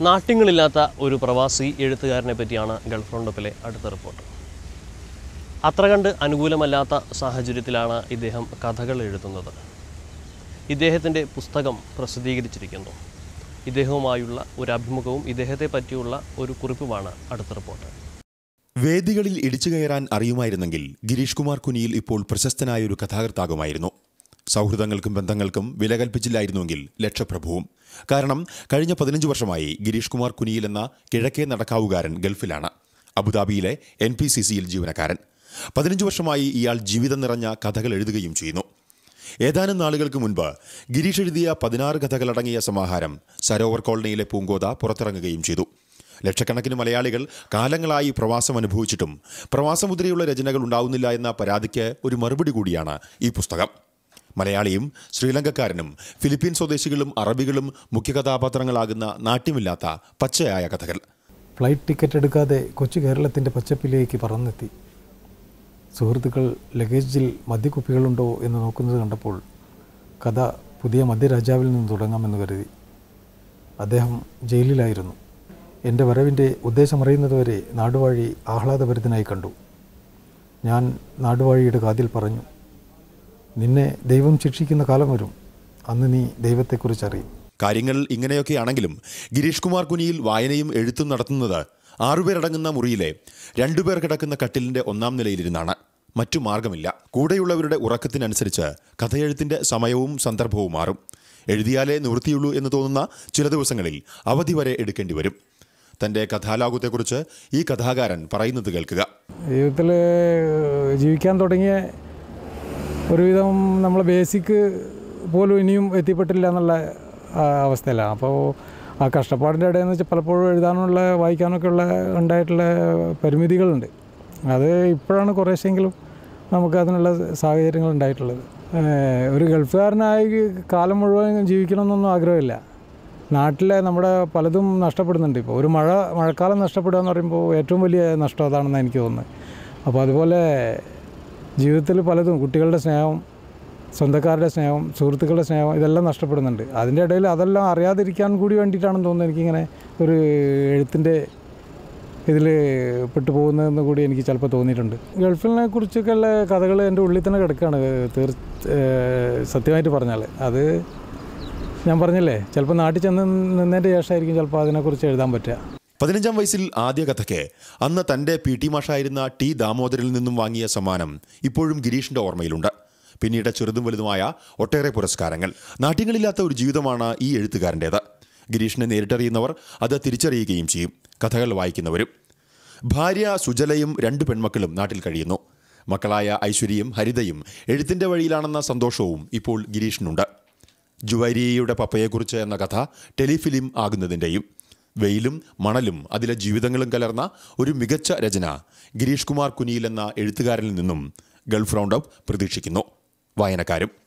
നാട്യങ്ങളില്ലാത്ത ഒരു പ്രവാസി എഴുത്തുകാരനെ പറ്റിയാണ് ഗൾഫ് റൗണ്ടപ്പിലെ അടുത്ത റിപ്പോർട്ട്. അത്ര കണ്ട് അനുകൂലമല്ലാത്ത സാഹചര്യത്തിലാണ് ഇദ്ദേഹം കഥകൾ എഴുതുന്നത്. ഇദ്ദേഹത്തിന്റെ പുസ്തകം പ്രസിദ്ധീകരിച്ചിരിക്കുന്നു. ഇദ്ദേഹവുമായുള്ള ഒരു അഭിമുഖവും ഇദ്ദേഹത്തെ പറ്റിയുള്ള ഒരു കുറിപ്പുമാണ് അടുത്ത റിപ്പോർട്ട്. വേദികളിൽ ഇടിച്ചു കയറാൻ അറിയുമായിരുന്നെങ്കിൽ ഗിരീഷ് കുമാർ കുനിയിൽ ഇപ്പോൾ പ്രശസ്തനായ ഒരു കഥാകൃത്താകുമായിരുന്നു സൗഹൃദങ്ങൾക്കും ബന്ധങ്ങൾക്കും വില കൽപ്പിച്ചില്ലായിരുന്നുവെങ്കിൽ ലക്ഷപ്രഭുവും. കാരണം കഴിഞ്ഞ പതിനഞ്ച് വർഷമായി ഗിരീഷ് കുമാർ കുനിയിൽ എന്ന കിഴക്കേ നടക്കാവുകാരൻ ഗൾഫിലാണ്. അബുദാബിയിലെ എൻ പി സി സിയിൽ ജീവനക്കാരൻ. പതിനഞ്ച് വർഷമായി ഇയാൾ ജീവിതം നിറഞ്ഞ കഥകൾ എഴുതുകയും ചെയ്യുന്നു. ഏതാനും നാളുകൾക്ക് മുൻപ് ഗിരീഷ് എഴുതിയ പതിനാറ് കഥകളടങ്ങിയ സമാഹാരം സരോവർ കോളനിയിലെ പൂങ്കോത പുറത്തിറങ്ങുകയും ചെയ്തു. ലക്ഷക്കണക്കിന് മലയാളികൾ കാലങ്ങളായി പ്രവാസം അനുഭവിച്ചിട്ടും പ്രവാസമുദ്രയുള്ള രചനകൾ ഉണ്ടാവുന്നില്ല എന്ന പരാതിക്ക് ഒരു മറുപടി കൂടിയാണ് ഈ പുസ്തകം. മലയാളിയും ശ്രീലങ്കക്കാരനും ഫിലിപ്പീൻ സ്വദേശികളും അറബികളും മുഖ്യ കഥാപാത്രങ്ങളാകുന്ന നാട്യമില്ലാത്ത പച്ചയായ കഥകൾ. ഫ്ലൈറ്റ് ടിക്കറ്റ് എടുക്കാതെ കൊച്ചു കേരളത്തിന്റെ പച്ചപ്പിലേക്ക് പറന്നെത്തി. സുഹൃത്തുക്കൾ ലഗേജിൽ മദ്യക്കുപ്പികളുണ്ടോ എന്ന് നോക്കുന്നത് കണ്ടപ്പോൾ കഥ പുതിയ മദ്യരാജാവിൽ നിന്ന് തുടങ്ങാമെന്ന് കരുതി. അദ്ദേഹം ജയിലിലായിരുന്നു. എന്റെ വരവിന്റെ ഉദ്ദേശമറിയുന്നതുവരെ നാടുവാഴി ആഹ്ലാദഭരിതനായി കണ്ടു. ഞാൻ നാടുവാഴിയുടെ കാതിൽ പറഞ്ഞു നിന്നെ ദൈവം ശിക്ഷിക്കുന്ന കാലം വരും. അന്ന് നീ ദൈവത്തെക്കുറിച്ച് അറിയും കാര്യങ്ങൾ ഇങ്ങനെയൊക്കെയാണെങ്കിലും ഗിരീഷ് കുമാർ കുനിയിൽ വായനയും എഴുത്തും നടത്തുന്നത് ആറുപേരടങ്ങുന്ന മുറിയിലെ രണ്ടുപേർ കിടക്കുന്ന കട്ടിലിന്റെ ഒന്നാം നിലയിലിരുന്നാണ്. മറ്റു മാർഗമില്ല. കൂടെയുള്ളവരുടെ ഉറക്കത്തിനനുസരിച്ച് കഥയെഴുത്തിന്റെ സമയവും സന്ദർഭവും മാറും. എഴുതിയാലേ നിവൃത്തിയുള്ളൂ എന്ന് തോന്നുന്ന ചില ദിവസങ്ങളിൽ അവധി വരെ എടുക്കേണ്ടി വരും. തന്റെ കഥാലാകുത്തെക്കുറിച്ച് ഈ കഥാകാരൻ പറയുന്നത് കേൾക്കുക. ജീവിതത്തിൽ ജീവിക്കാൻ തുടങ്ങിയ ഒരുവിധം നമ്മൾ ബേസിക് പോലും ഇനിയും എത്തിപ്പെട്ടില്ല എന്നുള്ള അവസ്ഥയിലാണ് അപ്പോൾ ആ കഷ്ടപ്പാടിന്റെ ഇടയിൽ വെച്ചാൽ പലപ്പോഴും എഴുതാനുള്ള വായിക്കാനൊക്കെ ഉള്ള ഉണ്ടായിട്ടുള്ള പരിമിതികളുണ്ട്. അത് ഇപ്പോഴാണ് കുറേശ്ശെങ്കിലും നമുക്ക് അതിനുള്ള സാഹചര്യങ്ങൾ ഉണ്ടായിട്ടുള്ളത്. ഒരു ഗൾഫുകാരനായി കാലം മുഴുവൻ ജീവിക്കണമെന്നൊന്നും ആഗ്രഹമില്ല. നാട്ടിലെ നമ്മുടെ പലതും നഷ്ടപ്പെടുന്നുണ്ട് ഇപ്പോൾ ഒരു മഴ മഴക്കാലം നഷ്ടപ്പെടുക എന്ന് പറയുമ്പോൾ ഏറ്റവും വലിയ നഷ്ടം അതാണെന്ന് എനിക്ക് തോന്നുന്നത്. അപ്പോൾ അതുപോലെ ജീവിതത്തിൽ പലതും കുട്ടികളുടെ സ്നേഹം സ്വന്തക്കാരുടെ സ്നേഹം സുഹൃത്തുക്കളുടെ സ്നേഹം ഇതെല്ലാം നഷ്ടപ്പെടുന്നുണ്ട്. അതിന്റെ ഇടയിൽ അതെല്ലാം അറിയാതിരിക്കാൻ കൂടി വേണ്ടിയിട്ടാണെന്ന് തോന്നുന്നത് എനിക്കിങ്ങനെ ഒരു എഴുത്തിന്റെ ഇതിൽ പെട്ടു പോകുന്നതെന്ന് കൂടി എനിക്ക് ചിലപ്പോൾ തോന്നിയിട്ടുണ്ട്. ഗൾഫിനെ കുറിച്ചൊക്കെ ഉള്ള കഥകൾ എന്റെ ഉള്ളിൽ തന്നെ കിടക്കുകയാണ് തീർ സത്യമായിട്ട് പറഞ്ഞാൽ. അത് ഞാൻ പറഞ്ഞില്ലേ ചിലപ്പോൾ നാട്ടിൽ ചെന്ന് നിന്നതിന്റെ ശേഷമായിരിക്കും ചിലപ്പോൾ അതിനെക്കുറിച്ച് എഴുതാൻ പറ്റുക. പതിനഞ്ചാം വയസ്സിൽ ആദ്യ കഥയ്ക്ക് അന്ന് തന്റെ പി ടി മാഷായിരുന്ന ടി ദാമോദരിൽ നിന്നും വാങ്ങിയ സമ്മാനം ഇപ്പോഴും ഗിരീഷിന്റെ ഓർമ്മയിലുണ്ട്. പിന്നീട് ചെറുതും വലുതുമായ ഒട്ടേറെ പുരസ്കാരങ്ങൾ. നാട്യങ്ങളില്ലാത്ത ഒരു ജീവിതമാണ് ഈ എഴുത്തുകാരന്റേത്. ഗിരീഷിനെ നേരിട്ടറിയുന്നവർ അത് തിരിച്ചറിയുകയും ചെയ്യും. കഥകൾ വായിക്കുന്നവരും. ഭാര്യ സുജലയും രണ്ട് പെൺമക്കളും നാട്ടിൽ കഴിയുന്നു. മക്കളായ ഐശ്വര്യയും ഹരിതയും എഴുത്തിന്റെ വഴിയിലാണെന്ന സന്തോഷവും ഇപ്പോൾ ഗിരീഷിനുണ്ട്. ജുവരിയുടെ പപ്പയെക്കുറിച്ച് എന്ന കഥ ടെലിഫിലിം ആകുന്നതിന്റെയും വെയിലും മണലും അതിലെ ജീവിതങ്ങളും കലർന്ന ഒരു മികച്ച രചന ഗിരീഷ് കുമാർ കുനിയിൽ എന്ന എഴുത്തുകാരനിൽ നിന്നും ഗൾഫ് റൗണ്ട് റൗണ്ടപ്പ് പ്രതീക്ഷിക്കുന്നു. വായനക്കാരും